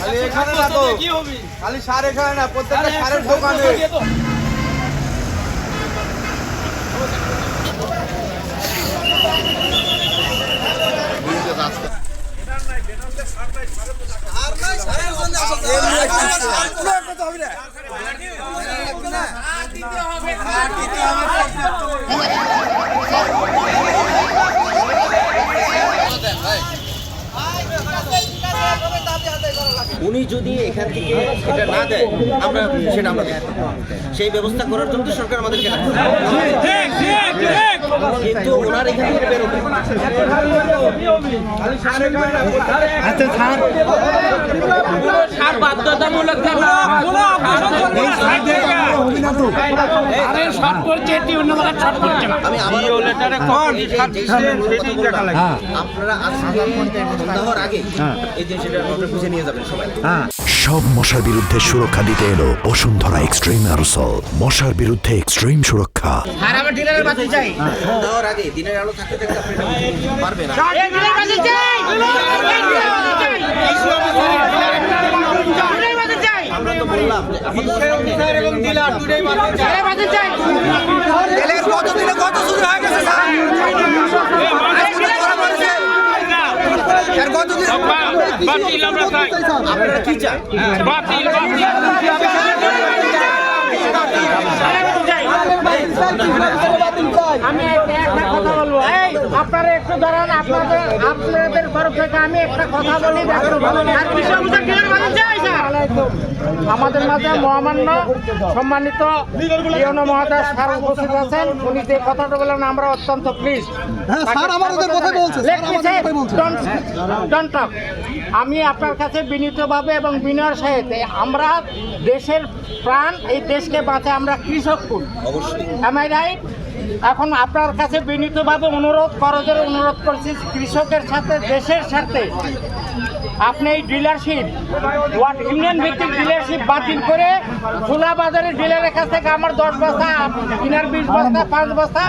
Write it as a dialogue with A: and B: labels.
A: খালি এখানে না তো।
B: কি হবে?
A: খালি সার এখানে না প্রত্যেকটা
B: আরে
A: সারের দোকানে।
B: টাকা দিয়ে তো।
C: উনি যদি এখান থেকে এটা না দেয় আমরা সেটা আমরা। সেই ব্যবস্থা করার জন্য তো সরকার আমাদেরকে। কিন্তু ওনার এখান থেকে বেরোবে আমি আবার এই যে- যে সারের কথা আপনারা আজকে সন্ধ্যা আগে এই জিনিসটা নোটে বুঝে নিয়ে যাবেন সবাই।
D: সব মশার বিরুদ্ধে সুরক্ষা দিতে এলো বসুন্ধরা এক্সট্রিম অ্যারোসল। মশার বিরুদ্ধে এক্সট্রিম সুরক্ষা।
C: আগে দিনের আলো থাকতে থাকতে আপনি পারবেন না।
A: তেলের কত দিনে কত শুরু হয়ে গেছে স্যার। স্যার কত দিন
C: আপনারা কি চান
E: আমি একটা একটা কথা বলব এই আপনারা একটু দাঁড়ান আপনাদের আপনাদের তরফ থেকে আমি একটা কথা বলি? আমাদের মাঝে মহামান্য সম্মানিত ইয়নো মহাদাস স্যার উপস্থিত আছেন। উনি যে কথাটা বললেন আমরা অত্যন্ত প্লিজ
B: হ্যাঁ, স্যার আমাদের কথাই বলছে, স্যার আমাদের কথাই বলছে।
E: আমি আপনার কাছে বিনীতভাবে এবং বিনয়ের সাথে আমরা দেশের প্রাণ এই দেশকে বাঁচে আমরা কৃষক কুল।
C: অবশ্যই।
E: Right? এখন আপনার কাছে বিনীতভাবে অনুরোধ করজের অনুরোধ করছি কৃষকের সাথে দেশের সাথে আপনি এই ডিলারশিপ ওয়ার্ড ইউনিয়ন ভিত্তিক ডিলারশিপ বাতিল করে খোলা বাজারের ডিলারের কাছ থেকে আমার দশ বস্তা কিনার বিশ বস্তা পাঁচ বস্তা